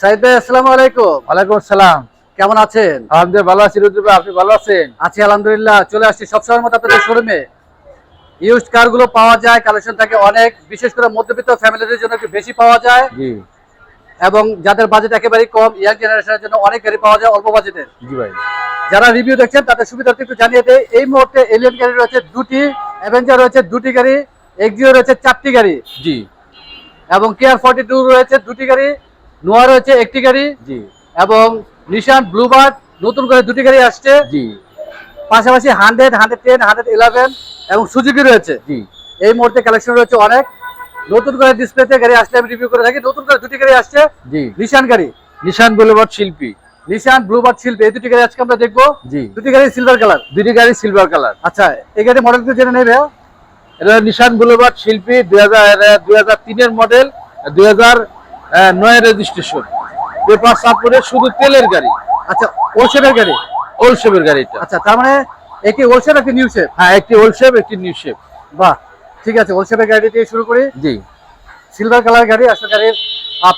সাইদ ভাই আসসালামু আলাইকুম। ওয়ালাইকুম আসসালাম। কেমন আছেন? আলহামদুলিল্লাহ ভালো আছি রুদ্র আপনি ভালো আছেন? আছি আলহামদুলিল্লাহ। চলে আসছি সবসময়ের মতো আপনাদের শোরুমে ইউজড কারগুলো পাওয়া যায় কালেকশন থাকে অনেক। বিশেষ করে মধ্যবিত্ত ফ্যামিলিদের জন্য একটু বেশি পাওয়া যায়। এবং যাদের বাজেট একেবারেই কম ইয়াং জেনারেশনের জন্য অনেক গাড়ি পাওয়া যায় অল্প বাজেটের জি ভাই। যারা রিভিউ দেখছেন তাদের সুবিধার্থে একটু জানিয়ে দেয় এই মুহূর্তে এলিয়ন গাড়ি রয়েছে দুটি অ্যাভেঞ্জার রয়েছে দুটি গাড়ি এক্সিও রয়েছে চারটি গাড়ি। জি। এবং কেয়ার ফর্টি টু রয়েছে দুটি গাড়ি। নোয়া রয়েছে একটি গাড়ি জি। এবং নিশান ব্লুবার্ড নতুন করে দুটি গাড়ি আসছে। জি। পাশাপাশি hundred hundred ten hundred eleven এবং সুজুকি রয়েছে। জি। এই মুহূর্তে কালেকশন রয়েছে অনেক। নতুন করে ডিসপ্লেতে গাড়ি আসলে আমি রিভিউ করে থাকি। নতুন করে দুটি গাড়ি আসছে। জি। নিশান গাড়ি। নিশান বুলেভার্ড শিল্পী। নিশান ব্লুবার্ড শিল্পী। এই দুটি গাড়ি আজকে আমরা দেখব। জি। দুটি গাড়ি সিলভার কালার দুটি গাড়ি সিলভার কালার আচ্ছা এই গাড়ি মডেল একটু জেনে নেবে এটা নিশান বুলেভার্ড শিল্পী দুই হাজার দুই হাজার তিনের মডেল দুই হাজার নয় রেজিস্ট্রেশন পেপার সাপোর্টে শুধু তেলের গাড়ি। আচ্ছা ওল্ড শেপের গাড়ি? ওল্ড শেপের গাড়িটা। আচ্ছা তার মানে একটি ওল্ড শেপ একটি নিউ শেপ হ্যাঁ একটি ওল্ড শেপ একটি নিউ শেপ বাহ ঠিক আছে ওল্ড শেপের গাড়ি দিয়ে শুরু করি। জি। সিলভার কালার গাড়ি আসলে গাড়ির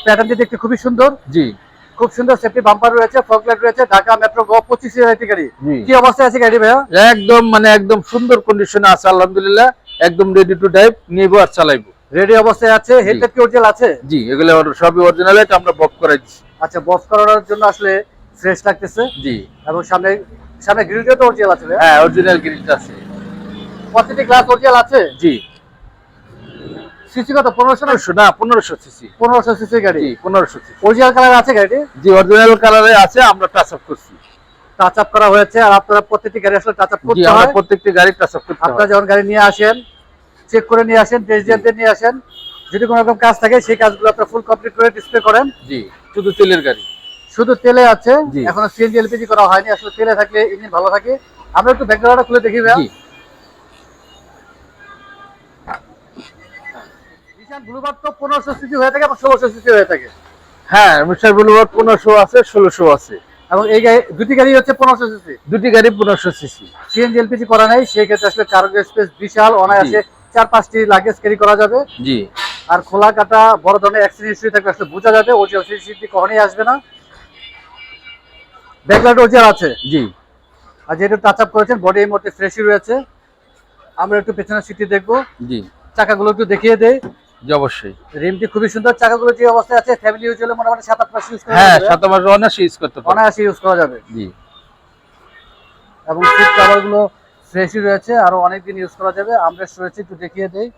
প্যাটার্নটি দেখতে খুবই সুন্দর। জি। খুব সুন্দর সেফটি বাম্পার রয়েছে ফগ লাইট রয়েছে ঢাকা মেট্রো গো পঁচিশ একটি গাড়ি। জি। কি অবস্থায় আছে গাড়ি ভাইয়া? একদম মানে একদম সুন্দর কন্ডিশনে আছে আলহামদুলিল্লাহ। একদম রেডি টু ড্রাইভ নিবো আর চালাইবো। রেডি অবস্থায় আছে হেডলাইট কি অরিজিনাল আছে? জি এগুলো সবই অরিজিনাল এটা আমরা বক করাই দিচ্ছি আচ্ছা বক্স করানোর জন্য আসলে ফ্রেশ লাগতেছে। জি। এবং সামনে সামনে গ্রিলটা তো অরিজিনাল আছে হ্যাঁ অরিজিনাল গ্রিলটা আছে। প্রতিটি গ্লাস অরিজিনাল আছে? জি। সিসি কত পনেরোশো না? পনেরোশো না পনেরোশো সিসি পনেরোশো সিসি গাড়ি। জি পনেরোশো সিসি অরিজিনাল কালার আছে গাড়িটি? জি অরিজিনাল কালারে আছে আমরা টাচ আপ করছি। টাচ আপ করা হয়েছে আর আপনারা প্রত্যেকটি গাড়ি আসলে টাচ আপ জি করতে আমরা হয়। প্রত্যেকটি গাড়ি টাচ আপ করতে হয়। আপনারা যখন গাড়ি নিয়ে আসেন চেক করে নিয়ে আসেন টেস্ট নিয়ে আসেন। যদি কোনো রকম কাজ থাকে সেই কাজগুলো আপনারা ফুল কমপ্লিট করে ডিসপ্লে করেন। জি শুধু তেলের গাড়ি? শুধু তেলে আছে। এখনও সিএনজি এলপিজি করা হয়নি আসলে তেলে থাকলে ইঞ্জিন ভালো থাকে। আমরা একটু ব্যাকগ্রাউন্ডটা খুলে দেখি নিশান ব্লুবার্ড তো সিসি হয়ে থাকে সিসি হয়ে থাকে। হ্যাঁ মিস্টার আছে ষোলোশো আছে। এবং এই গাড়ি দুটি গাড়ি হচ্ছে পনেরোশো সিসি। দুটি গাড়ি সিসি। সিএনজি এলপিজি করা নাই সেই ক্ষেত্রে আসলে কার্গো স্পেস বিশাল অনায়াসে চার পাঁচটি লাগেজ ক্যারি করা যাবে। জি। আর খোলা কাটা বড় ধরনের অ্যাক্সিডেন্ট হিস্ট্রি থাকলে আসলে বোঝা যাবে অরিজিনাল সিসি কখনই আসবে না। ব্যাকলাইট অরিজিনাল আছে। জি। আর যেহেতু টাচ আপ করেছেন বডি এই মুহূর্তে ফ্রেশই রয়েছে। আমরা একটু পেছনের সিটি দেখব। জি। চাকাগুলো একটু দেখিয়ে দেই। জি অবশ্যই। রিমটি খুবই সুন্দর। চাকাগুলো যে অবস্থায় আছে ফ্যামিলি ইউজ হলে মোটামুটি সাত আট মাস ইউজ করা হ্যাঁ সাত মাস অনায়াসে ইউজ করতে পারে অনায়াসে ইউজ করা যাবে। জি। এবং সিট কভারগুলো ফ্রেশই রয়েছে আরও অনেকদিন ইউজ করা যাবে। আমরেস্ট রয়েছে একটু দেখিয়ে দেই।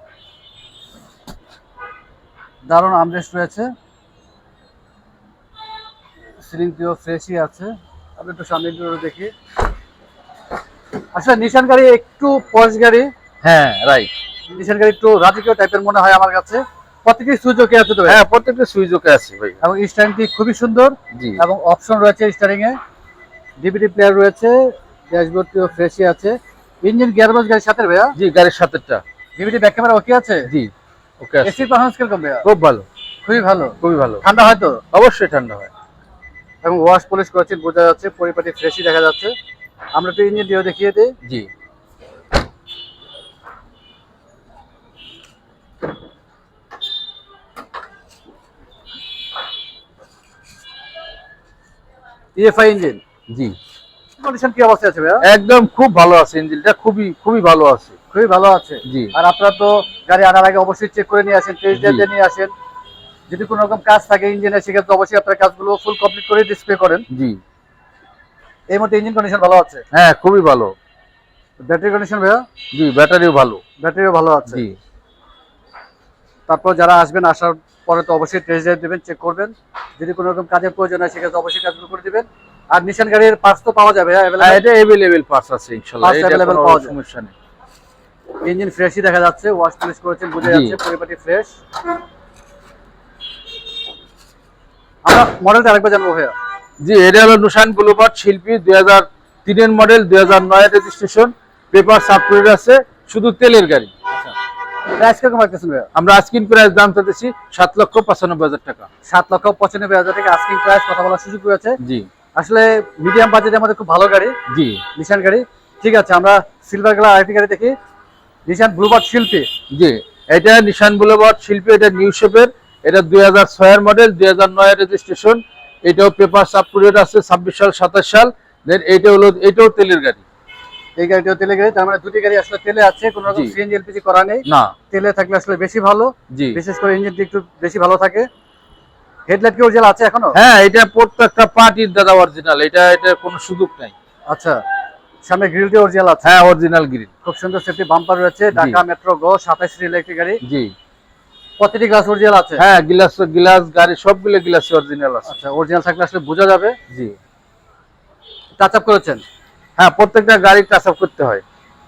দারুণ আমরেস্ট রয়েছে। সিলিং টিও ফ্রেশই আছে। আমি একটু সামনে দেখি। আসলে নিশান গাড়ি একটু পশ গাড়ি। হ্যাঁ রাইট নিশান গাড়ি একটু রাজকীয় টাইপের মনে হয় আমার কাছে। প্রত্যেকটি সুযোগে আছে তো হ্যাঁ প্রত্যেকটা সুযোগে আছে ভাই। এবং স্ট্যান্ডটি খুবই সুন্দর জি। এবং অপশন রয়েছে স্টারিং এ ডিভিডি প্লেয়ার রয়েছে ড্যাশবোর্ডটিও ফ্রেশই আছে। ইঞ্জিন গিয়ারবক্স গাড়ির সাথে ভাইয়া? জি গাড়ির সাথেটা ডিভিডি ব্যাক ক্যামেরা ওকে আছে? জি ওকে আছে। এসির পারফরমেন্স কীরকম ভাইয়া? খুব ভালো। খুবই ভালো। খুবই ভালো। ঠান্ডা হয়তো অবশ্যই ঠান্ডা হয়। এবং ওয়াশ পলিশ করেছেন বোঝা যাচ্ছে পরিপাটি ফ্রেশই দেখা যাচ্ছে। আমরা একটু ইঞ্জিন দিয়েও দেখিয়ে দিই। জি। ইএফআই ইঞ্জিন জি। কন্ডিশন কি অবস্থা আছে ভাইয়া? একদম খুব ভালো আছে ইঞ্জিনটা খুবই খুবই ভালো আছে। খুবই ভালো আছে? জি। আর আপনারা তো গাড়ি আনার আগে অবশ্যই চেক করে নিয়ে আসেন টেস্ট। দিয়ে নিয়ে আসেন। যদি কোনো রকম কাজ থাকে ইঞ্জিনের সেক্ষেত্রে অবশ্যই আপনার কাজগুলো ফুল কমপ্লিট করে ডিসপ্লে করেন। জি। এই মধ্যে ইঞ্জিন কন্ডিশন ভালো আছে? হ্যাঁ খুবই ভালো। ব্যাটারি কন্ডিশন ভাইয়া? জি ব্যাটারিও ভালো। ব্যাটারিও ভালো আছে। জি। তারপর যারা আসবেন আসার পরে তো অবশ্যই টেস্ট ড্রাইভ দেবেন চেক করবেন। যদি কোনো রকম কাজের প্রয়োজন হয় সেক্ষেত্রে অবশ্যই কাজগুলো করে দিবেন। আর নিশান গাড়ির পার্টস তো পাওয়া যাবে হ্যাঁ এটা অ্যাভেলেবেল পার্টস আছে ইনশাআল্লাহ এটা কোনো পাওয়া যায়। সমস্যা নেই। ইঞ্জিন ফ্রেশই দেখা যাচ্ছে ওয়াশ পলিশ করেছেন বোঝা যাচ্ছে পরিপাটি ফ্রেশ আমরা মডেলটা আরেকবার জানব ভাইয়া। জি এটা হলো নুশান বুলুবার্ড শিল্পী দুই হাজার তিনের মডেল দুই হাজার নয় রেজিস্ট্রেশন পেপার সাবপ্রিড আছে শুধু তেলের গাড়ি। প্রাইস কীরকম রাখতেছেন ভাইয়া? আমরা প্রাইস দাম চাইতেছি সাত লক্ষ পঁচানব্বই হাজার টাকা। সাত লক্ষ পঁচানব্বই হাজার টাকা আস্কিং প্রাইস কথা বলার সুযোগ রয়েছে। জি। আসলে মিডিয়াম বাজেটের মধ্যে খুব ভালো গাড়ি জি। নিশান গাড়ি। ঠিক আছে আমরা সিলভার কালার আরেকটি গাড়ি দেখি। নিশান ব্লুবার্ড শিল্পী। জি। এটা নিশান বুলুবার্ড শিল্পী এটা নিউ শেপের এটা দুই হাজার ছয়ের মডেল দুই হাজার নয়ের রেজিস্ট্রেশন এটাও পেপার সাবপুরেট আছে ছাব্বিশ সাল সাতাশ সাল। দেন এটা হলো এটাও তেলের গাড়ি। এই গাড়িটাও তেলে গাড়ি তার মানে দুটি গাড়ি আসলে তেলে আছে কোনো রকম সিএনজি এলপিজি করা নেই। না। তেলে থাকলে আসলে বেশি ভালো। জি। বিশেষ করে ইঞ্জিনটি একটু বেশি ভালো থাকে। হেডলাইট কি অরিজিনাল আছে এখনও? হ্যাঁ এটা প্রত্যেকটা পার্টির দাদা অরিজিনাল এটা এটা কোনো সুযোগ নাই। আচ্ছা সামনে গ্রিলটি অরিজিনাল আছে। হ্যাঁ অরিজিনাল গ্রিন খুব সুন্দর সেফটি বাম্পার রয়েছে ঢাকা মেট্রো গো সাতাশ রিল একটি গাড়ি। জি। প্রতিটি গ্লাস অরিজিনাল আছে? হ্যাঁ গ্লাস গ্লাস গাড়ি সবগুলো গ্লাস অরিজিনাল আছে। আচ্ছা অরিজিনাল থাকলে আসলে বোঝা যাবে। জি। টাচ আপ করেছেন? হ্যাঁ প্রত্যেকটা গাড়ি টাচ আপ করতে হয়।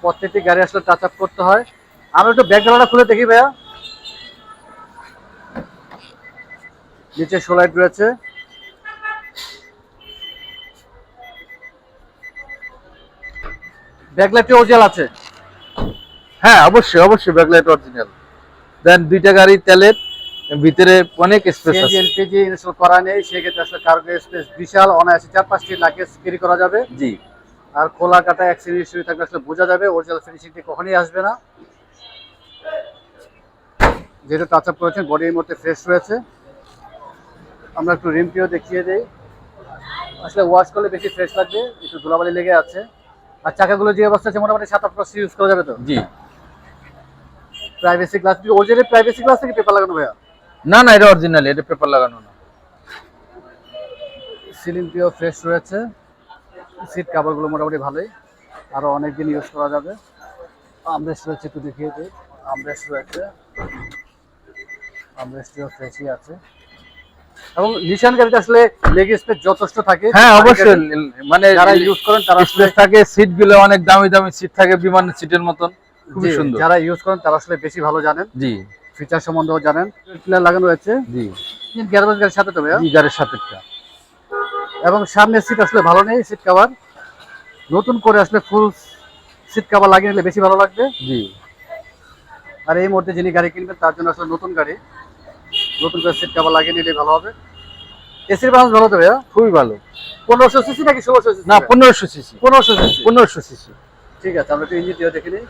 প্রত্যেকটি গাড়ি আসলে টাচ আপ করতে হয়। আমরা একটু ব্যাকগ্রাউন্ডটা খুলে দেখি ভাইয়া। নিচে সোলাইট রয়েছে। ব্যাকলাইটটি অরিজিনাল আছে। হ্যাঁ অবশ্যই অবশ্যই ব্যাকলাইট অরিজিনাল। দেন দুইটা গাড়ি তেলের ভিতরে অনেক স্পেস আছে। এলপিজি ইনস্টল করা নেই সেক্ষেত্রে আসলে কার্গো স্পেস বিশাল অনায়াসে চার পাঁচটি লাগেজ ক্যারি করা যাবে। জি। আর খোলা কাটা অ্যাক্সিডেন্ট হিসেবে থাকলে আসলে বোঝা যাবে অরিজিনাল ফিনিশিংটি কখনই আসবে না। যেহেতু টাচ আপ করেছেন বডির মধ্যে ফ্রেশ রয়েছে। আমরা একটু রিমটিও দেখিয়ে দেই। আসলে ওয়াশ করলে বেশি ফ্রেশ লাগবে একটু ধুলাবালি লেগে আছে। আর চাকাগুলো যে অবস্থা আছে মোটামুটি সাত আট ইউজ করা যাবে তো? জি। Privacy glass original privacy glass থেকে পেপার লাগানো ভাইয়া? না না এটা অরিজিনাল এটা পেপার লাগানো না। সিলিংটিও ফ্রেশ রয়েছে। সিট কাভারগুলো মোটামুটি ভালোই। আরও অনেক দিন ইউজ করা যাবে। আমরেস্ট রয়েছে একটু দেখিয়ে দিই। আমরেস্ট রয়েছে। আমরেস্টটিও ফ্রেশই আছে। এবং নিশান গাড়িতে আসলে লেগ স্পেস যথেষ্ট থাকে। হ্যাঁ অবশ্যই। মানে যারা ইউজ করেন তারা স্পেস থাকে। সিটগুলো অনেক দামি দামি সিট থাকে বিমানের সিটের মতন। খুবই সুন্দর। যারা ইউজ করেন তারা আসলে বেশি ভালো জানেন। জি। ফিচার সম্বন্ধেও জানেন। পিলার লাগানো রয়েছে। জি। গ্যারেজ গাড়ির সাথে তো ভাইয়া? জি গাড়ির সাথেটা এবং সামনের সিট আসলে ভালো নেই সিট কভার নতুন করে আসলে ফুল সিট কভার লাগিয়ে নিলে বেশি ভালো লাগবে। জি। আর এই মুহূর্তে যিনি গাড়ি কিনবেন তার জন্য আসলে নতুন গাড়ি। নতুন করে সিট কভার লাগিয়ে নিলে ভালো হবে। এসির ব্যালেন্স ভালো তো ভাইয়া? খুবই ভালো। পনেরোশো সিসি নাকি ষোলোশো সিসি না পনেরোশো সিসি পনেরোশো সিসি পনেরোশো সিসি ঠিক আছে আমরা একটু ইঞ্জিনটিও দেখে নিই।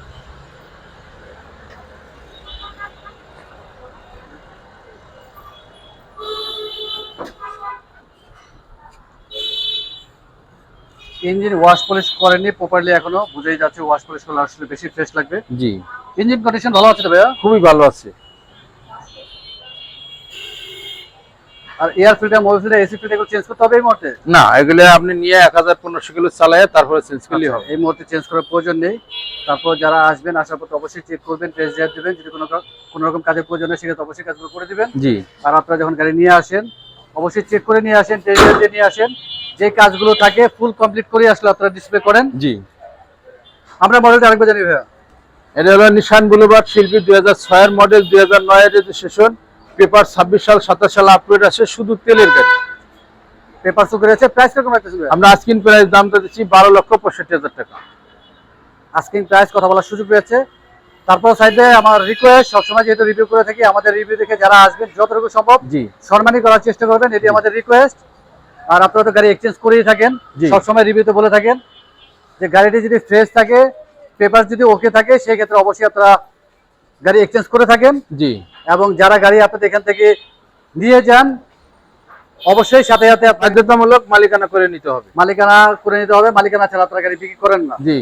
ইঞ্জিন ওয়াশ পলিশ করেনি প্রপারলি এখনও বুঝেই যাচ্ছে ওয়াশ পলিশ করলে আসলে বেশি ফ্রেশ লাগবে। জি। ইঞ্জিন কন্ডিশন ভালো আছে তো ভাইয়া? খুবই ভালো আছে। আর air filter mobile filter AC filter এগুলো চেঞ্জ করতে হবে এই মুহূর্তে? না এগুলো আপনি নিয়ে এক হাজার পনেরোশো কিলো চালায় তারপরে চেঞ্জ করলেই আচ্ছা, হবে। এই মুহূর্তে চেঞ্জ করার প্রয়োজন নেই। তারপর যারা আসবেন আসার পর অবশ্যই চেক করবেন টেস্ট ড্রাইভ দেবেন। যদি কোনো কোনো রকম কাজের প্রয়োজন হয় সেক্ষেত্রে অবশ্যই কাজগুলো করে দিবেন। জি। আর আপনারা যখন গাড়ি নিয়ে আসেন অবশ্যই চেক করে নিয়ে আসেন টেস্ট ড্রাইভ দিয়ে নিয়ে আসেন। যে কাজগুলো থাকে ফুল কমপ্লিট করে আসলে আপনারা ডিসপ্লে করেন। জি। আমরা মডেলটা আরেকবার জানি ভাইয়া। এটা হলো নিশান বুলেভার্ড শিল্পী দুই হাজার ছয়ের মডেল দুই হাজার নয়ের রেজিস্ট্রেশন পেপার ছাব্বিশ সাল সাতাশ সাল আপলোড আছে শুধু তেলের গাড়ি পেপার সুকের আছে প্রাইস কীরকম রাখতেছেন ভাইয়া আমরা আজকিন প্রাইস দামটা দিচ্ছি বারো লক্ষ পঁয়ষট্টি হাজার টাকা। আস্কিং প্রাইস কথা বলার সুযোগ রয়েছে। তারপর সাইডে আমার রিকোয়েস্ট সবসময় যেহেতু রিভিউ করে থাকি আমাদের রিভিউ দেখে যারা আসবেন যতটুকু সম্ভব জি। সম্মানই করার চেষ্টা করবেন এটি আমাদের রিকোয়েস্ট আর আপনারা তো গাড়ি এক্সচেঞ্জ করেই থাকেন। সবসময় রিভিউতে বলে থাকেন। যে গাড়িটি যদি ফ্রেশ থাকে পেপার যদি ওকে থাকে সেই ক্ষেত্রে অবশ্যই আপনারা গাড়ি এক্সচেঞ্জ করে থাকেন। জি। এবং যারা গাড়ি আপনাদের এখান থেকে নিয়ে যান অবশ্যই সাথে সাথে বাধ্যতামূলক মালিকানা করে নিতে হবে। মালিকানা করে নিতে হবে। মালিকানা ছাড়া আপনারা গাড়ি বিক্রি করেন না। জি।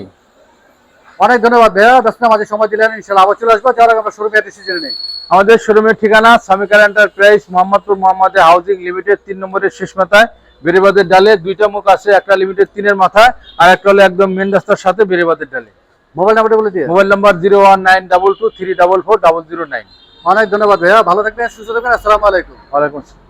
অনেক ধন্যবাদ ভাইয়া। ব্যস্ত মাঝে সময় দিলেন। ইনশাল্লাহ আবার চলে আসব। যাওয়ার আগে আমরা শোরুমে ডিসিশন নেই। আমাদের শোরুমের ঠিকানা Samikar enterprise Mohammadpur Mohammad housing limited তিন নম্বরের শেষ মাথায়। বেড়েবাদের ডালে দুইটা মুখ আছে একটা লিমিটেড তিনের মাথায় আর একটা হলো একদম মেন রাস্তার সাথে বেড়েবাদের ডালে। মোবাইল নাম্বারটা বলে দিয়ে mobile number zero one nine double two three double four double zero nine. অনেক ধন্যবাদ ভাইয়া ভালো থাকবেন সুস্থ থাকবেন আসসালামু আলাইকুম। ওয়ালাইকুম আসসালাম।